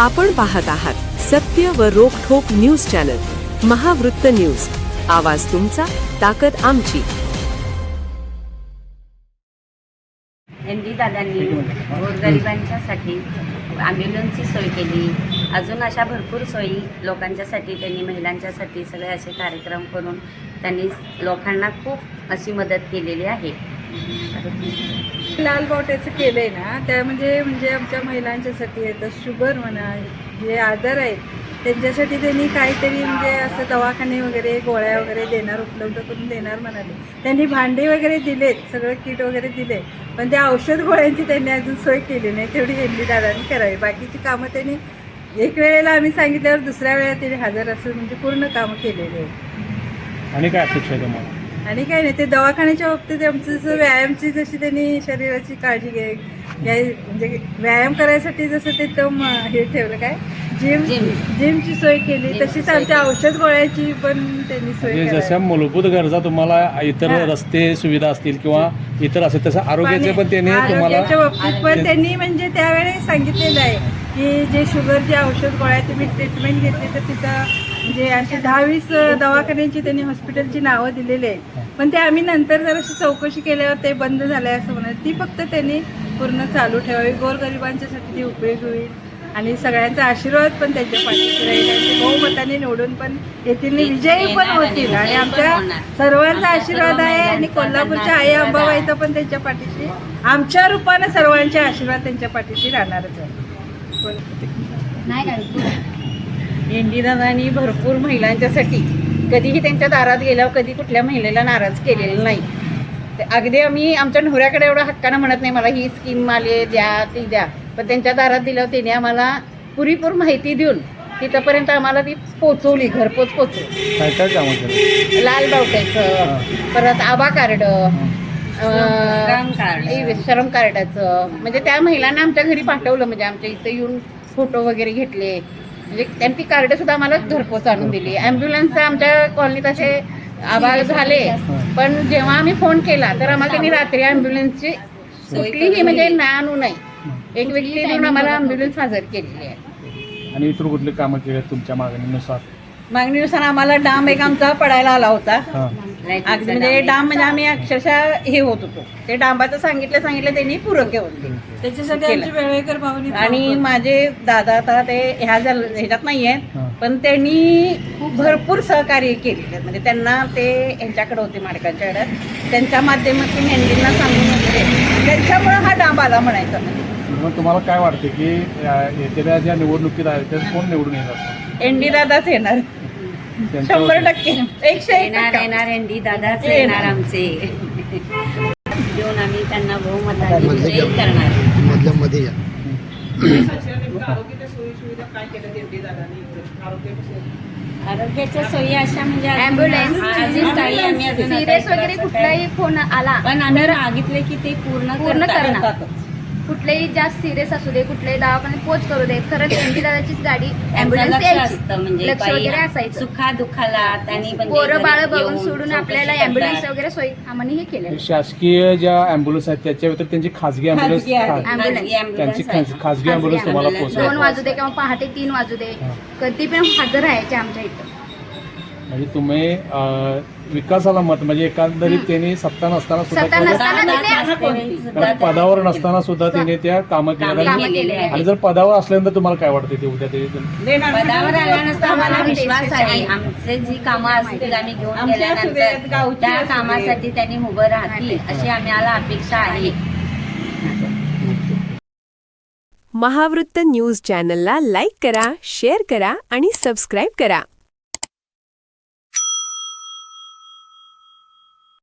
आपण पाहत आहात सत्य व रोखोक न्यूज चॅनल महावृत्त न्यूज. आवाज तुमचा ताकद आमची. एन डी दादांनी गोरगरिबांच्यासाठी ॲम्ब्युलन्सची सोय केली. अजून अशा भरपूर सोयी लोकांच्यासाठी त्यांनी महिलांच्यासाठी सगळे असे कार्यक्रम करून त्यांनी लोकांना खूप अशी मदत केलेली आहे. लाल बावट्याचं केलंय ना त्या म्हणजे म्हणजे आमच्या महिलांच्यासाठी येतं शुगर म्हणा जे आजार आहेत त्यांच्यासाठी त्यांनी काहीतरी म्हणजे असं दवाखाने वगैरे गोळ्या वगैरे देणार उपलब्ध करून देणार म्हणाले. त्यांनी भांडे वगैरे दिलेत सगळं किट वगैरे दिले पण त्या औषध गोळ्यांची त्यांनी अजून सोय केली नाही तेवढी एनडी दादांनी करावी. बाकीची कामं त्यांनी एक वेळेला आम्ही सांगितल्यावर दुसऱ्या वेळेला त्यांनी हजर असं म्हणजे पूर्ण कामं केलेली आहेत. आणि काय अपेक्षा आहे तुम्हाला? आणि काय नाही ते दवाखान्याच्या बाबतीत आमचं जसं व्यायामची जशी त्यांनी शरीराची काळजी घ्याय घ्याय म्हणजे व्यायाम करायसाठी जसं ते तम हे ठेवलं काय जिम जिम. जिमची सोय केली तशीच आमच्या औषध गोळ्याची पण त्यांनी सोय म्हणजे. जशा मूलभूत गरजा तुम्हाला इतर हा. रस्ते सुविधा असतील किंवा इतर असेल तसं आरोग्याचे पण त्याने तुम्हाला आरोग्याच्या बाबतीत पण त्यांनी म्हणजे त्यावेळेस सांगितलेलं आहे की जे शुगरचे औषध गोळ्या तुम्ही ट्रीटमेंट घेतली तर तिथं म्हणजे अशी दहावीस दवाखान्यांची त्यांनी हॉस्पिटलची नावं दिलेली आहेत. पण ते आम्ही नंतर जराशी चौकशी केल्यावर ते बंद झालंय असं म्हणत ती फक्त त्यांनी पूर्ण चालू ठेवावी. गोरगरिबांच्यासाठी ती उपयोग होईल आणि सगळ्यांचा आशीर्वाद पण त्यांच्या पाठीशी राहील. बहुमताने निवडून पण येतील आणि विजयी पण होतील. आणि आमच्या सर्वांचा आशीर्वाद आहे आणि कोल्हापूरच्या आई अंबाबाईचा पण त्यांच्या पाठीशी आमच्या रूपानं सर्वांचे आशीर्वाद त्यांच्या पाठीशी राहणारच आहे. दादांनी भरपूर महिलांच्यासाठी कधीही त्यांच्या दारात गेल्यावर कधी कुठल्या महिलेला नाराज केलेलं नाही. ते अगदी आम्ही आमच्या नवऱ्याकडे एवढं हक्कानं म्हणत नाही मला ही स्कीम आली द्या ती द्या. पण त्यांच्या दारात दिल्यावर त्यांनी आम्हाला पुरेपूर माहिती देऊन तिथंपर्यंत आम्हाला ती पोचवली घरपोच पोचवली. काय काय कामं केलं लाल बावट्याचं परत आबा कार्ड. श्रम कार्डाचं. म्हणजे त्या महिलांना आमच्या घरी पाठवलं म्हणजे आमच्या इथे येऊन फोटो वगैरे घेतले. म्हणजे त्यांनी ती कार्ड सुद्धा आम्हाला घरपोच आणून दिली. ॲम्ब्युलन्स आमच्या कॉलनीत असे आभाळ झाले. पण जेव्हा आम्ही फोन केला तर आम्हाला त्यांनी रात्री ॲम्ब्युलन्सची कुठलीही म्हणजे नानू नाही. एक व्यक्ती देऊन आम्हाला ॲम्ब्युलन्स हजर केलेली आहे. आणि इतर कुठले कामं केले तुमच्या मागणीनुसार? मागणीनुसार आम्हाला डाम एक आमचा पडायला आला होता. अगदी. म्हणजे डाम म्हणजे आम्ही अक्षरशः हे होत होतो. ते डांबाचं सांगितलं सांगितलं त्यांनी पुरं घेऊन दिलं. त्याच्यासाठी केलं. आमची वेळेकर भावनी आणि माझे दादा आता ते ह्या ह्याच्यात नाही हां. आहेत पण त्यांनी भरपूर सहकार्य केलेलं आहे. म्हणजे त्यांना ते यांच्याकडे होते माडकांच्या कडे त्यांच्या माध्यमातून मेंढींना सांगून वगैरे. त्यांच्यामुळं हा डांब आला म्हणायचं. म्हणजे मग तुम्हाला काय वाटते की अं, येत्या ज्या निवडणुकीत आहेत त्यात कोण निवडून येत असतं एनडी दादाच येणार. शंभर टक्के. एकशे एक येणार टक्का. येणार एन डी दादाच येणार. आमचे. देऊन आम्ही त्यांना बहुमताने विजयी करणार. मधल्या मध्ये या. आरोग्याच्या सोयी अशा म्हणजे अजून- ॲम्ब्युलन्स अजून काही आम्ही अजून सिरियस आता वगैरे असं कुठलाही फोन आला. पण आम्ही मागितले की ते पूर्ण पूर्ण करतात. कुठलेही जास्त सिरियस असू दे कुठल्याही दवाखान्यात पोच करू दे खरंच एनडी दादाचीच गाडी ॲम्ब्युलन्स असतं म्हणजे लक्ष वगैरे असायचं. सुखा दुखाला त्यांनी म्हणजे पोरं बाळ बघून सोडून आपल्याला. ॲम्ब्युलन्स वगैरे सोयी आम्हाला हे केलं शासकीय ज्या ॲम्ब्युलन्स आहेत त्याच्या व्यतिरिक्त त्यांची खाजगी ॲम्ब्युलन्स खाजगी आहे. खा- ॲम्ब्युलन्स खाजगी त्यांची. खाज- खाजगी ॲम्ब्युलन्स तुम्हाला दोन वाजू दे किंवा पहाटे तीन वाजू दे. कधी पण हजर राहायचे आमच्या इथं. म्हणजे तुम्ही विकासाला मत म्हणजे एकंदरीत त्यांनी सत्ता नसताना सुद्धा सत्ता नसताना कारण पदावर नसताना सुद्धा तिने त्या कामं केल्या कामं आणि-. जर पदावर असल्यानंतर तुम्हाला काय वाटते ते उद्या ते. पदावर आल्यानंतर आम्हाला विश्वास आहे. आमचे जी कामं असतील आम्ही घेऊन आमच्या गेल्यानंतर गावची त्या असू. कामासाठी त्यांनी उभं राहतील अशी आम्हाला अपेक्षा आहे महावृत्त न्यूज चॅनलला लाईक करा शेअर करा आणि सबस्क्राईब करा